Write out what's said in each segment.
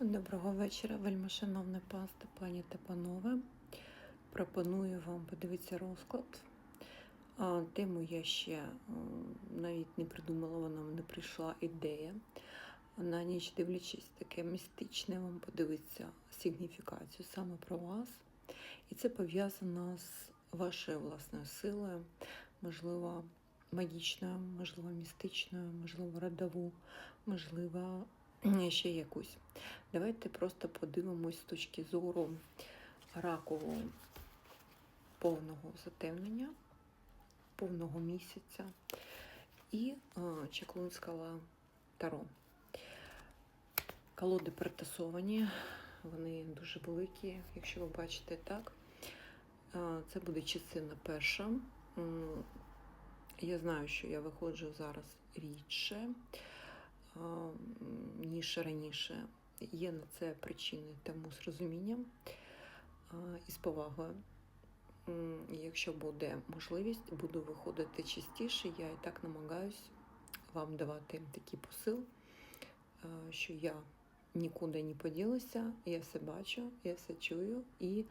Доброго вечора, вельмишановне пасто, пані та панове. Пропоную вам подивитися розклад. Тему я ще навіть не придумала, вона не прийшла ідея. На ніч дивлячись таке містичне, вам подивитися сигніфікацію саме про вас. І це пов'язано з вашою власною силою, можливо, магічною, можливо, містичною, можливо, родову, можливо, ще якусь. Давайте просто подивимось з точки зору ракового повного затемнення, повного місяця і е, чеклунського таро. Колоди притасовані, вони дуже великі, якщо ви бачите так. Е, Це буде частина перша. Я знаю, що я виходжу зараз рідше, ніж раніше. Є на це причини, тому з розумінням і з повагою. Якщо буде можливість, буду виходити частіше. Я і так намагаюсь вам давати такий посил, що я нікуди не поділася, я все бачу, я все чую, і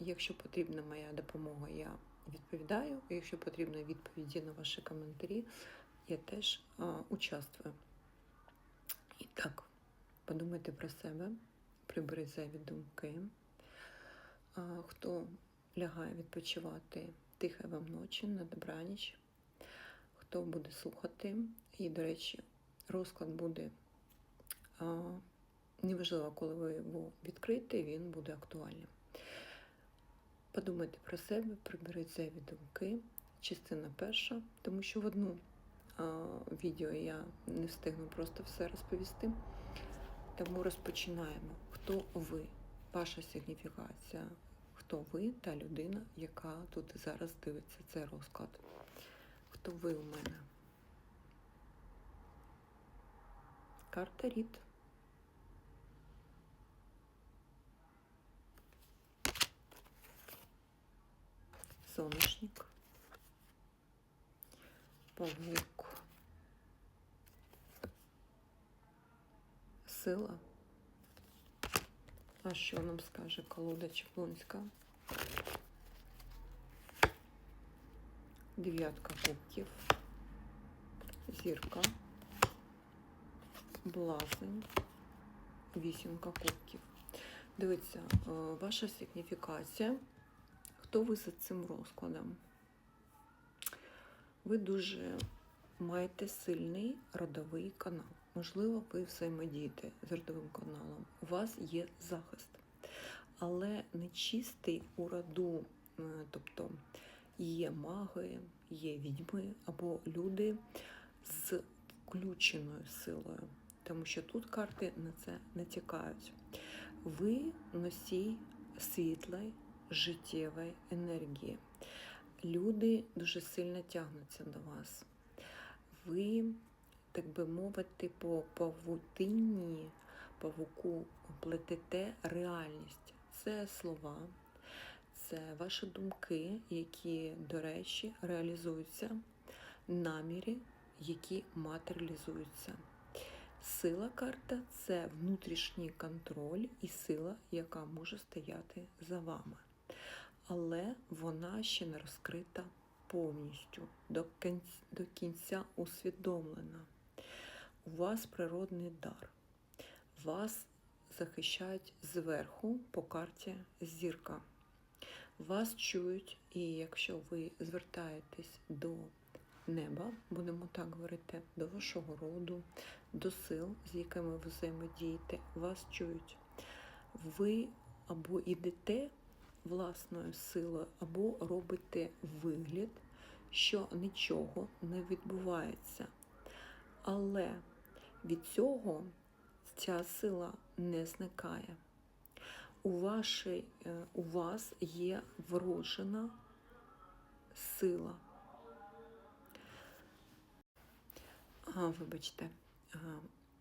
якщо потрібна моя допомога, я відповідаю. Якщо потрібні відповіді на ваші коментарі, я теж участвую. І так, подумайте про себе, приберіть зайві думки. А, хто лягає відпочивати, тихай вам ночі на добраніч. Хто буде слухати, і, до речі, розклад буде а, неважливо, коли ви його відкрите, він буде актуальним. Подумайте про себе, приберіть зайві думки. Частина перша, тому що в одну відео я не встигну просто все розповісти. Тому розпочинаємо. Хто ви? Ваша сигніфікація. Хто ви та людина, яка тут зараз дивиться цей розклад? Хто ви у мене? Карта Рід. Соняшник. Павук. Сила. А що нам скаже колода Чеплунська? Дев'ятка кубків. Зірка. Блазень. Вісімка кубків. Дивіться, е, ваша сигніфікація. Хто ви за цим розкладом? Ви дуже маєте сильний родовий канал. Можливо, ви взаємодієте з родовим каналом. У вас є захист, але не чистий у роду, е, тобто є маги, є відьми або люди з включеною силою, тому що тут карти на це натякають. Ви носій світлої, життєвої енергії. Люди дуже сильно тягнуться до вас. Ви, так би мовити, по павутинні, павуку плетете реальність. Це слова, це ваші думки, які, до речі, реалізуються, наміри, які матеріалізуються. Сила карта це внутрішній контроль і сила, яка може стояти за вами. Але вона ще не розкрита повністю, до кінця усвідомлена. У вас природний дар. Вас захищають зверху по карті зірка. Вас чують, і якщо ви звертаєтесь до неба, будемо так говорити, до вашого роду, до сил, з якими ви взаємодієте, вас чують. Ви або йдете власною силою, або робите вигляд, що нічого не відбувається. Але від цього ця сила не зникає. У, вашій, е, у вас є вроджена сила. А, вибачте, а,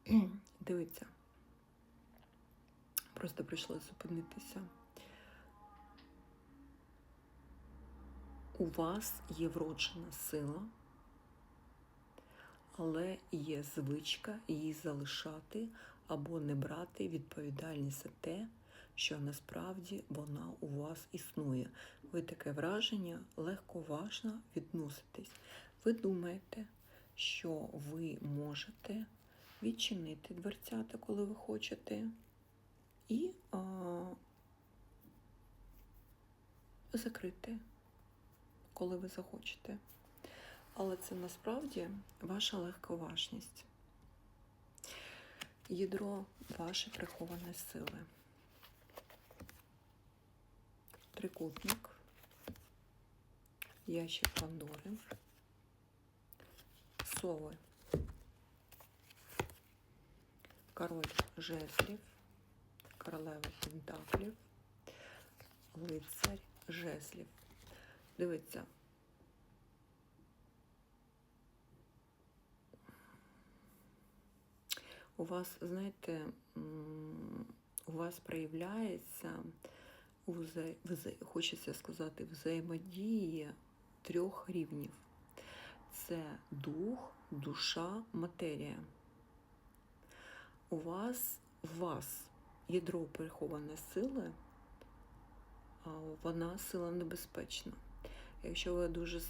дивіться, просто прийшлося зупинитися. У вас є вроджена сила, але є звичка її залишати або не брати відповідальність за те, що насправді вона у вас існує. Ви таке враження легковажно відноситесь. Ви думаєте, що ви можете відчинити дверцята, коли ви хочете, і а, закрити, коли ви захочете. Але це насправді ваша легковажність. Ядро вашої прихованої сили. Трикутник, ящик Пандори, сови, король жезлів, королева пентаклів, лицарь жезлів. Дивіться. У вас, знаєте, у вас проявляється, хочеться сказати, взаємодія трьох рівнів. Це дух, душа, матерія. У вас, у вас ядро прихованої сили, вона сила небезпечна. Якщо ви дуже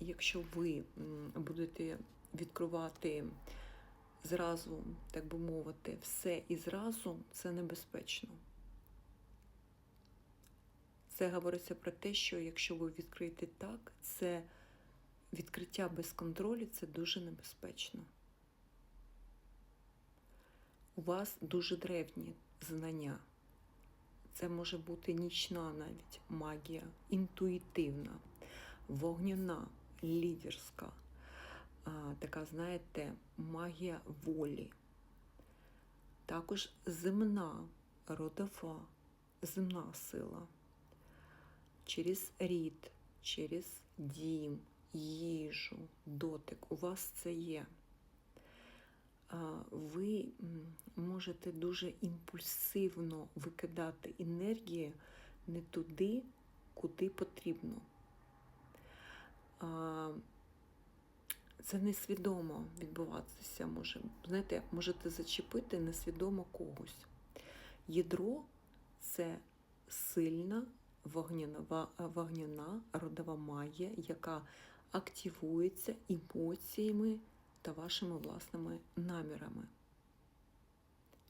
якщо ви будете відкривати зразу, так би мовити, все і зразу, це небезпечно. Це говориться про те, що якщо ви відкриєте так, це відкриття без контролю це дуже небезпечно. У вас дуже древні знання. Це може бути нічна навіть магія, інтуїтивна, вогняна, лідерська, така, знаєте, магія волі. Також земна, родова, земна сила. Через рід, через дім, їжу, дотик. У вас це є. Ви можете дуже імпульсивно викидати енергію не туди, куди потрібно. Це несвідомо відбуватися може. Знаєте, можете зачепити несвідомо когось. Ядро це сильна вогняна родова магія, яка активується емоціями та вашими власними намірами.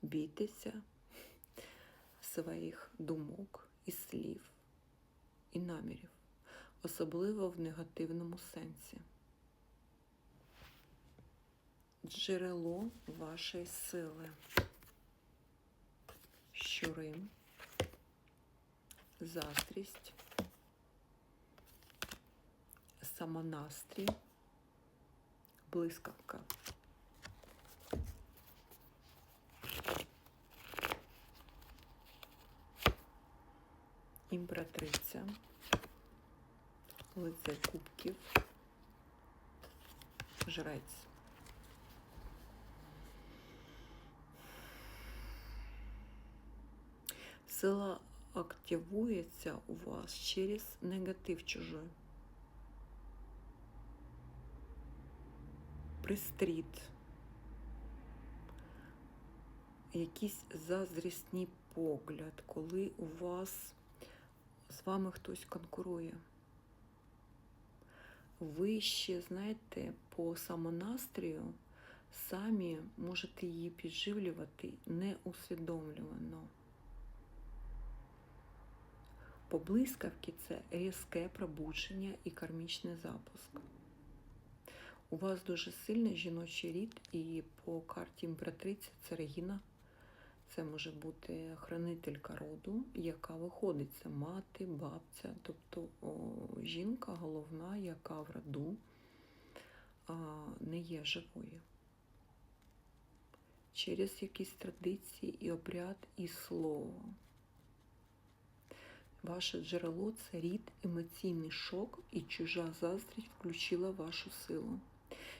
Бійтеся своїх думок і слів і намірів, особливо в негативному сенсі. Джерело вашої сили. Щури, заздрість, самонастрій, блискавка. Імператриця, лицар кубків, жрець. Сила активується у вас через негатив чужой. Пристріт. Якийсь заздрісний погляд, коли у вас з вами хтось конкурує. Ви ще, знаєте, по самонастрію самі можете її підживлювати неусвідомлювано. По блискавці це різке пробудження і кармічний запуск. У вас дуже сильний жіночий рід, і по карті імператриці це Регіна. Це може бути хранителька роду, яка виходить, це мати, бабця, тобто о, жінка головна, яка в роду а, не є живою. Через якісь традиції і обряд, і слово. Ваше джерело це рід, емоційний шок і чужа заздрість включила вашу силу.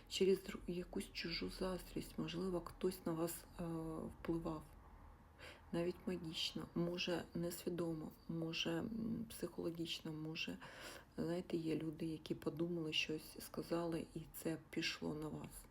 Через якусь чужу заздрість, можливо, хтось на вас е, впливав. Навіть магічно, може несвідомо, може психологічно, може, знаєте, є люди, які подумали щось, сказали, і це пішло на вас.